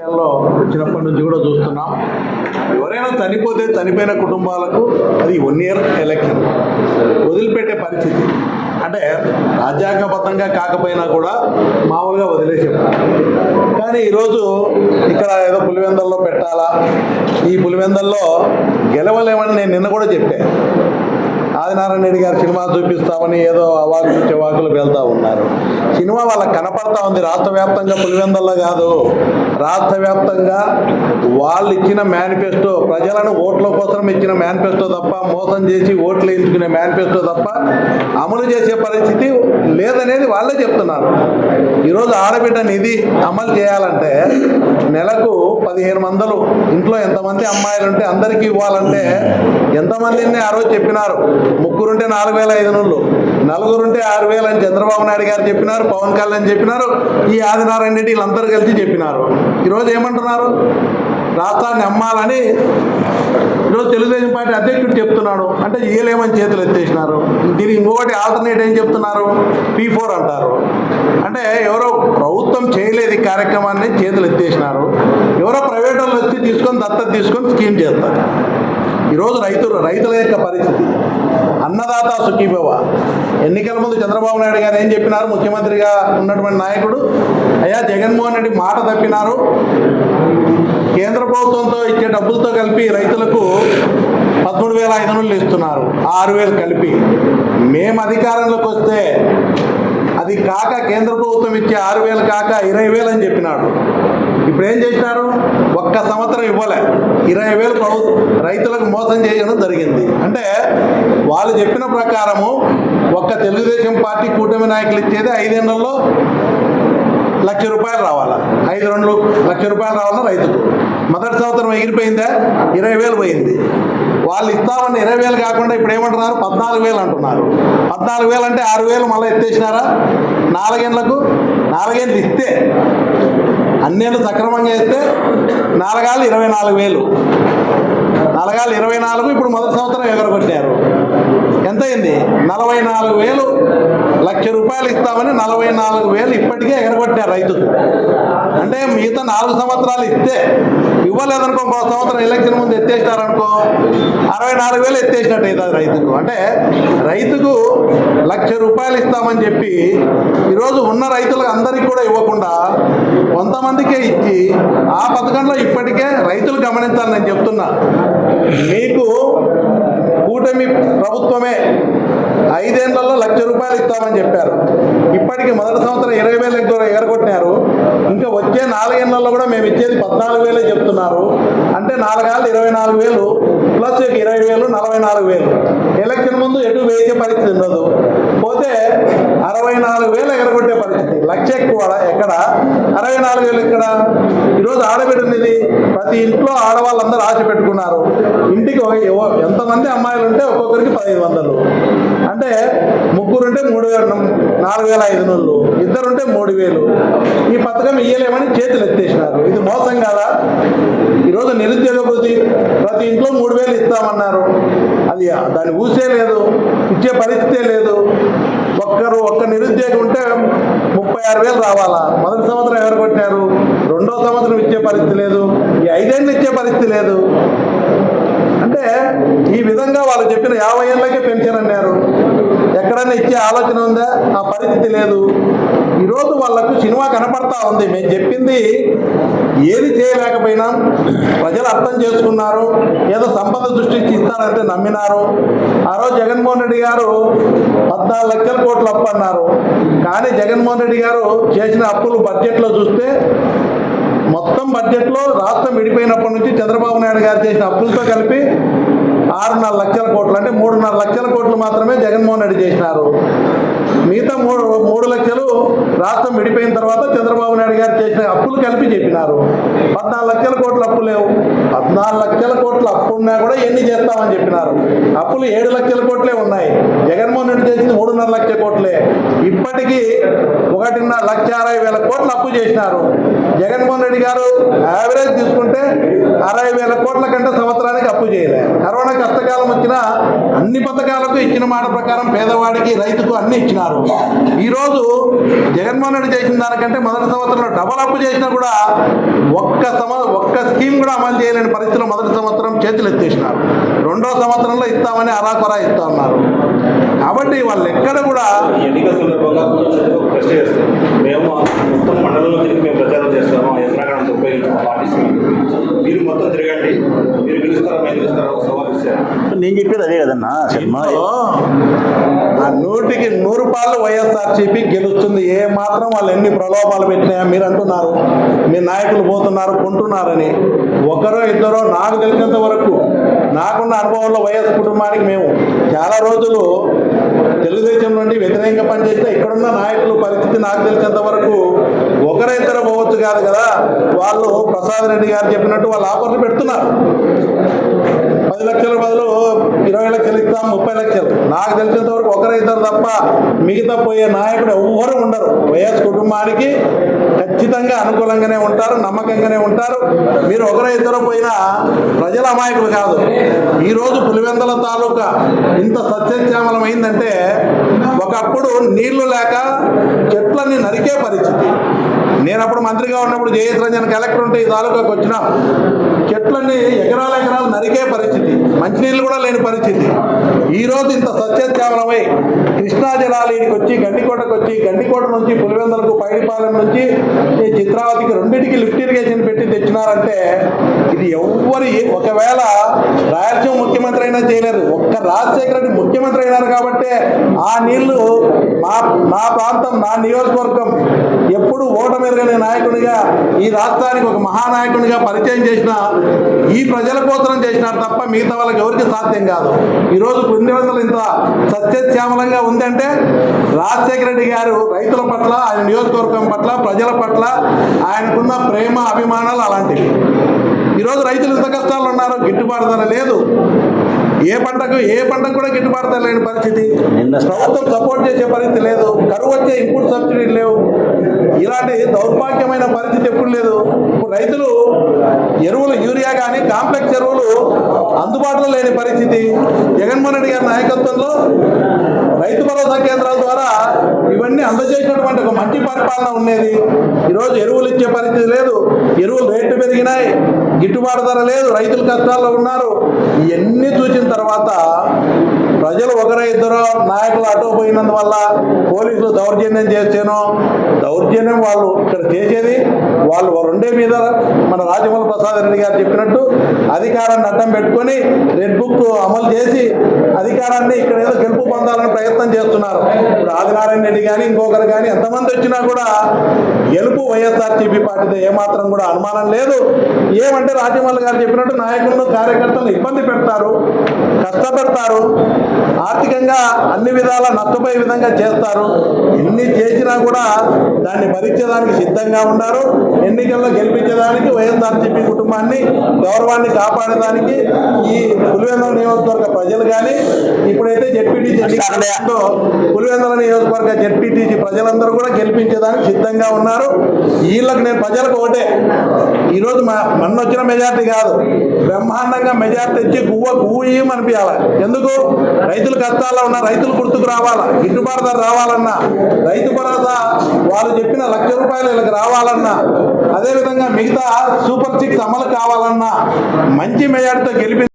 రాజకీయాల్లో వచ్చినప్పటి నుంచి కూడా చూస్తున్నాం. ఎవరైనా చనిపోతే చనిపోయిన కుటుంబాలకు అది వన్ ఇయర్ ఎలక్షన్ వదిలిపెట్టే పరిస్థితి. అంటే రాజ్యాంగబద్ధంగా కాకపోయినా కూడా మామూలుగా వదిలేసేవారు కానీ ఈరోజు ఇక్కడ ఏదో పులివెందల్లో పెట్టాలా? ఈ పులివెందల్లో గెలవలేమని నేను నిన్న కూడా చెప్పాను. ఆదినారాయణ రెడ్డి గారు సినిమా చూపిస్తామని ఏదో అవాకులు చెవాకులు వెళ్తా ఉన్నారు. సినిమా వాళ్ళకి కనపడతా ఉంది. రాష్ట్ర వ్యాప్తంగా పులివెందల్లో కాదు. రాష్ట్ర వ్యాప్తంగా వాళ్ళు ఇచ్చిన మేనిఫెస్టో ప్రజలను ఓట్ల కోసం ఇచ్చిన మేనిఫెస్టో తప్ప మోసం చేసి ఓట్లు వేయించుకునే మేనిఫెస్టో తప్ప అమలు చేసే పరిస్థితి లేదనేది వాళ్ళే చెప్తున్నారు. ఈరోజు ఆడబిడ్డ నిధి అమలు చేయాలంటే నెలకు పదిహేను వందలు ఇంట్లో ఎంతమంది అమ్మాయిలు ఉంటే అందరికీ ఇవ్వాలంటే ఎంతమందిని ఆ రోజు చెప్పినారు? ముగ్గురుంటే నాలుగు వేల ఐదు నూళ్ళు నలుగురుంటే ఆరు వేలు అని చంద్రబాబు నాయుడు గారు చెప్పినారు పవన్ కళ్యాణ్ చెప్పినారు ఈ ఆదినారాయణ రెడ్డి వీళ్ళందరూ కలిసి చెప్పినారు. ఈరోజు ఏమంటున్నారు? రాష్ట్రాన్ని అమ్మాలని ఈరోజు తెలుగుదేశం పార్టీ అధ్యక్షుడు చెప్తున్నాడు. అంటే ఏలేమని చేతులు ఎత్తేసినారు. దీనికి ఇంకొకటి ఆల్టర్నేట్ ఏం చెప్తున్నారు? పీ ఫోర్ అంటారు. అంటే ఎవరో ప్రభుత్వం చేయలేదు ఈ కార్యక్రమాన్ని చేతులు ఎత్తేసినారు. ఎవరో ప్రైవేట్ వాళ్ళు వచ్చి తీసుకొని దత్తత తీసుకొని స్కీమ్ చేస్తారు. ఈరోజు రైతులు రైతుల యొక్క పరిస్థితి. అన్నదాత సుఖీభవ. ఎన్నికల ముందు చంద్రబాబు నాయుడు గారు ఏం చెప్పినారు? ముఖ్యమంత్రిగా ఉన్నటువంటి నాయకుడు అయ్యా జగన్మోహన్ రెడ్డి మాట తప్పినారు. కేంద్ర ప్రభుత్వంతో ఇచ్చే డబ్బులతో కలిపి రైతులకు పదమూడు వేల ఐదు వందలు ఇస్తున్నారు. ఆరు వేలు కలిపి. మేము అధికారంలోకి వస్తే అది కాక కేంద్ర ప్రభుత్వం ఇచ్చే ఆరు వేలు కాక ఇరవై వేలు అని చెప్పినాడు. ఇప్పుడు ఏం చేసినారు? ఒక్క సంవత్సరం ఇవ్వలే. ఇరవై వేలు ప్రభుత్వం రైతులకు మోసం చేయడం జరిగింది. అంటే వాళ్ళు చెప్పిన ప్రకారము ఒక్క తెలుగుదేశం పార్టీ కూటమి నాయకులు ఇచ్చేది ఐదేళ్ళలో లక్ష రూపాయలు రావాలా? ఐదు రెండు లక్ష రూపాయలు రావాలా రైతుకు? మొదటి సంవత్సరం ఎగిరిపోయిందా? ఇరవై వేలు పోయింది. వాళ్ళు ఇస్తామన్న ఇరవై వేలు కాకుండా ఇప్పుడు ఏమంటున్నారు? పద్నాలుగు వేలు అంటున్నారు. పద్నాలుగు వేలు అంటే ఆరు వేలు మళ్ళీ ఎత్తేసినారా? నాలుగేళ్ళకు నాలుగేళ్ళు ఇస్తే. అన్నేళ్ళు సక్రమంగా వేస్తే నాలుగాళ్ళు ఇరవై నాలుగు వేలు. నాలుగాళ్ళు ఇరవై నాలుగు ఇప్పుడు మొదటి సంవత్సరం ఎగరగొట్టారు. ఎంత అయింది నలభై నాలుగు వేలు. లక్ష రూపాయలు ఇస్తామని నలభై నాలుగు వేలు ఇప్పటికే ఎగరగొట్టారు రైతుకు అంటే మిగతా నాలుగు సంవత్సరాలు ఇస్తే ఇవ్వలేదనుకో ఇంకో సంవత్సరం ఎలక్షన్ ముందు ఎత్తేసినారనుకో అరవై నాలుగు వేలు ఎత్తేసినట్టు అవుతుంది రైతుకు. అంటే రైతుకు లక్ష రూపాయలు ఇస్తామని చెప్పి ఈరోజు ఉన్న రైతులకు అందరికీ కూడా ఇవ్వకుండా కొంతమందికే ఇచ్చి ఆ పథకంలో ఇప్పటికే రైతులు గమనించాలని నేను చెప్తున్నా. మీకు కూటమి ప్రభుత్వమే ఐదేళ్ళలో లక్ష రూపాయలు ఇస్తామని చెప్పారు. ఇప్పటికి మొదటి సంవత్సరం ఇరవై వేలు ఎక్కువ ఎగరగొట్టినారు. ఇంకా వచ్చే నాలుగేళ్ళలో కూడా మేము ఇచ్చేది పద్నాలుగు వేలే చెప్తున్నారు. అంటే నాలుగేళ్ళు ఇరవై నాలుగు వేలు ప్లస్ ఇరవై వేలు నలభై నాలుగు వేలు. ఎలక్షన్ ముందు ఎటు వేసే పరిస్థితి ఉండదు. పోతే అరవై నాలుగు వేలు ఎగరగొట్టే పరిస్థితి. లక్ష ఎక్కువ ఎక్కడ? అరవై నాలుగు వేలు ఎక్కడ? ఈరోజు ఆడబిడ్డనిది ప్రతి ఇంట్లో ఆడవాళ్ళందరూ ఆశ పెట్టుకున్నారు. ఇంటికి ఒక- ఎంతమంది అమ్మాయిలు ఉంటే ఒక్కొక్కరికి పదిహేను వందలు. అంటే ముగ్గురుంటే మూడు వేల నాలుగు వేల ఐదు వందలు. ఇద్దరుంటే మూడు వేలు. ఈ పథకం ఇయ్యలేమని చేతులు ఎత్తేసినారు. ఇది మోసం కదా? ఈరోజు నిరుద్యోగ వృద్ధి ప్రతి ఇంట్లో మూడు వేలు ఇస్తామన్నారు. అది దాన్ని ఊసే లేదు ఇచ్చే పరిస్థితే లేదు. ఒక్కరు ఒక్క నిరుద్యోగి ఉంటే ముప్పై ఆరు వేలు రావాలా? మొదటి సంవత్సరం ఎవరు కొట్టారు రెండో సంవత్సరం ఇచ్చే పరిస్థితి లేదు. ఈ ఐదేళ్ళు ఇచ్చే పరిస్థితి లేదు. అంటే ఈ విధంగా వాళ్ళు చెప్పిన యాభై ఏళ్ళకే పెన్షన్ అన్నారు. ఎక్కడైనా ఇచ్చే ఆలోచన ఉందా? ఆ పరిస్థితి లేదు. ఈరోజు వాళ్ళకు సినిమా కనపడతా ఉంది. మేము చెప్పింది ఏది చేయలేకపోయినా ప్రజలు అర్థం చేసుకున్నారు. ఏదో సంపద సృష్టించి ఇస్తారంటే నమ్మినారు. ఆ రోజు జగన్మోహన్ రెడ్డి గారు పద్నాలుగు లక్షల కోట్లు అప్పు అన్నారు కానీ జగన్మోహన్ రెడ్డి గారు చేసిన అప్పులు బడ్జెట్లో చూస్తే మొత్తం బడ్జెట్లో రాష్ట్రం విడిపోయినప్పటి నుంచి చంద్రబాబు నాయుడు గారు చేసిన అప్పులతో కలిపి ఆరున్నర లక్షల కోట్లు అంటే మూడున్నర లక్షల కోట్లు మాత్రమే జగన్మోహన్ రెడ్డి చేసినారు. మిగతా మూడు మూడు లక్షలు రాష్ట్రం విడిపోయిన తర్వాత చంద్రబాబు నాయుడు గారు చేసిన అప్పులు కలిపి చెప్పినారు. పద్నాలుగు లక్షల కోట్ల అప్పు లేవు. పద్నాలుగు లక్షల కోట్ల అప్పు ఉన్నా కూడా ఎన్ని చేస్తామని చెప్పినారు. అప్పులు ఏడు లక్షల కోట్లే ఉన్నాయి. జగన్మోహన్ రెడ్డి చేసింది మూడున్నర లక్షల కోట్లే. ఇప్పటికీ ఒకటిన్నర లక్ష అరవై వేల కోట్లు అప్పు చేసినారు. జగన్మోహన్ రెడ్డి గారు యావరేజ్ తీసుకుంటే అరవై వేల కోట్ల కంటే సంవత్సరానికి అప్పు చేయలే. కరోనా కష్టకాలం వచ్చినా అన్ని పథకాలకు ఇచ్చిన మాట ప్రకారం పేదవాడికి రైతుకు అన్ని ఇచ్చినారు. ఈరోజు జగన్మోహన్ రెడ్డి చేసిన దానికంటే మొదటి సంవత్సరంలో డబల్ అప్ చేసినా కూడా ఒక్క సమ ఒక్క స్కీమ్ కూడా అమలు చేయలేని పరిస్థితిలో మొదటి సంవత్సరం చేతులు ఎత్తేసినారు. రెండో సంవత్సరంలో ఇస్తామని అరాకొరా ఇస్తా ఉన్నారు కాబట్టి వాళ్ళు ఎక్కడ కూడా ఎన్నికల సందర్భంగా ప్రశ్న చేస్తాం మేము మొత్తం మండలంలో తిరిగి మేము ప్రచారం చేస్తాము యంత్రాంగాన్ని మీరు మొత్తం తిరగండి. మీరు గెలుస్తారా మేము గెలుస్తారా ఒక సవాల్ ఇచ్చారు నేను చెప్పేది అదే కదన్నా శర్మ. నూటికి నూరు పాలు వైఎస్ఆర్సీపీ గెలుస్తుంది. ఏ మాత్రం వాళ్ళు ఎన్ని ప్రలోభాలు పెట్టినాయా మీరు అంటున్నారు మీ నాయకులు పోతున్నారు కొంటున్నారని. ఒకరో ఇద్దరో నాకు తెలిసినంత వరకు నాకున్న అనుభవంలో వైఎస్ కుటుంబానికి మేము చాలా రోజులు తెలుగుదేశం నుండి వ్యతిరేకంగా పనిచేస్తే ఇక్కడున్న నాయకుల పరిస్థితి నాకు తెలిసినంత వరకు ఒకరో ఇద్దరు పోవచ్చు కాదు కదా. వాళ్ళు ప్రసాద్ రెడ్డి గారు చెప్పినట్టు వాళ్ళు ఆఫర్లు పెడుతున్నారు పది లక్షల బదులు ఇరవై లక్షలు ముప్పై లక్షలు. నాకు తెలిసినంత వరకు ఒకరు ఇద్దరు తప్ప మిగతా పోయే నాయకుడు ఎవ్వరు ఉండరు. వైఎస్ కుటుంబానికి ఖచ్చితంగా అనుకూలంగానే ఉంటారు నమ్మకంగానే ఉంటారు. మీరు ఒకరో ఇద్దరు పోయినా ప్రజల అమాయకులు కాదు. ఈరోజు పులివెందల తాలూకా ఇంత సత్యశ్యామలం అయిందంటే ఒకప్పుడు నీళ్ళు లేక చెట్లన్నీ నరికే పరిస్థితి. నేను అప్పుడు మంత్రిగా ఉన్నప్పుడు జయేష్ రంజన్ కలెక్టర్ ఉంటే ఈ తాలూకాకు వచ్చినాం. చెట్లన్నీ ఎకరాల ఎకరాలు నరికే పరిస్థితి మంచినీళ్ళు కూడా లేని పరిస్థితి. ఈ రోజు ఇంత సత్యత్యావలమై కృష్ణా జలాలు వచ్చి గండికోటకు వచ్చి గండికోట నుంచి పులివెందులకు పైడిపాలెం నుంచి ఈ చిత్రావతికి రెండింటికి లిఫ్ట్ ఇరిగేషన్ పెట్టి తెచ్చినారంటే ఇది ఎవ్వరి ఒకవేళ రాయలసీమ ముఖ్యమంత్రి అయినా చేయలేరు. ఒక్క రాజశేఖర రెడ్డి ముఖ్యమంత్రి అయినారు కాబట్టే ఆ నీళ్ళు మా నా ప్రాంతం నా నియోజకవర్గం ఎప్పుడు ఓటమెరగని నాయకునిగా ఈ రాష్ట్రానికి ఒక మహానాయకునిగా పరిచయం చేసిన ఈ ప్రజల కోసం చేసినారు తప్ప మిగతా వాళ్ళకి ఎవరికి సాధ్యం కాదు. ఈరోజు పుణ్యవంతులు ఇంత సత్యశ్యామలంగా ఉందంటే రాజశేఖర రెడ్డి గారు రైతుల పట్ల ఆయన నియోజకవర్గం పట్ల ప్రజల పట్ల ఆయనకున్న ప్రేమ అభిమానాలు అలాంటివి. ఈరోజు రైతులు ఎంత కష్టాలు ఉన్నారు గిట్టుబాటు ధర లేదు. ఏ పంటకు ఏ పంటకు కూడా గిట్టుబాటు ధర లేని పరిస్థితి. ప్రభుత్వం సపోర్ట్ చేసే పరిస్థితి లేదు. కరువు వచ్చే ఇన్పుట్ సబ్సిడీలు లేవు. ఇలాంటి దౌర్భాగ్యమైన పరిస్థితి ఎప్పుడు లేదు. రైతులు ఎరువులు యూరియా కానీ కాంప్లెక్స్ ఎరువులు అందుబాటులో లేని పరిస్థితి. జగన్మోహన్ రెడ్డి గారి నాయకత్వంలో రైతు భరోసా కేంద్రాల ద్వారా ఇవన్నీ అందజేసినటువంటి ఒక మంచి పరిపాలన ఉండేది. ఈరోజు ఎరువులు ఇచ్చే పరిస్థితి లేదు. ఎరువులు రేట్లు పెరిగినాయి. గిట్టుబాటు ధర లేదు. రైతులు కష్టాల్లో ఉన్నారు. ఇవన్నీ చూసిన తర్వాత ప్రజలు ఒకరో ఇద్దరు నాయకులు అటు పోయినందువల్ల పోలీసులు దౌర్జన్యం చేస్తేనో దౌర్జన్యం వాళ్ళు ఇక్కడ చేసేది వాళ్ళు రెండే మీద మన రాజమౌళి ప్రసాద్ రెడ్డి గారు చెప్పినట్టు అధికారాన్ని అడ్డం పెట్టుకొని రెడ్ బుక్ అమలు చేసి అధికారాన్ని ఇక్కడ ఏదో గెలుపు పొందాలని ప్రయత్నం చేస్తున్నారు. ఇప్పుడు ఆదినారాయణ రెడ్డి కానీ ఇంకొకరు కానీ ఎంతమంది వచ్చినా కూడా గెలుపు వైఎస్ఆర్సీపీ పార్టీతో ఏమాత్రం కూడా అనుమానం లేదు. ఏమంటే రాజమౌళి గారు చెప్పినట్టు నాయకులను కార్యకర్తలను ఇబ్బంది పెడతారు కష్టపెడతారు ఆర్థికంగా అన్ని విధాల నష్టపోయే విధంగా చేస్తారు. ఎన్ని చేసినా కూడా దాన్ని భరించేదానికి సిద్ధంగా ఉన్నారు. ఎన్నికల్లో గెలిపించేదానికి వైఎస్ఆర్సీపీ కుటుంబాన్ని గౌరవాన్ని కాపాడేదానికి ఈ పులివెందుల నియోజకవర్గ ప్రజలు కానీ ఇప్పుడైతే జెడ్పీటీసీ ఎన్నికల్లో పులివెందుల నియోజకవర్గ జెడ్పీటీసీ ప్రజలందరూ కూడా గెలిపించేదానికి సిద్ధంగా ఉన్నారు. వీళ్ళకి నేను ప్రజలకు ఒకటే. ఈరోజు మన వచ్చిన మెజార్టీ కాదు. బ్రహ్మాండంగా మెజార్టీ ఇచ్చి గువ్వ గుయ్యం అనిపించాలి ఎందుకు? రైతులు కష్టాల్లో ఉన్న రైతులు గుర్తుకు రావాలా? గిట్టుబాటు ధర రావాలన్నా. రైతు భరోసా వాళ్ళు చెప్పిన లక్ష రూపాయలు వీళ్ళకి రావాలన్నా. అదేవిధంగా మిగతా సూపర్ సిక్స్ అమలు కావాలన్నా. మంచి మెజార్టీతో గెలిపి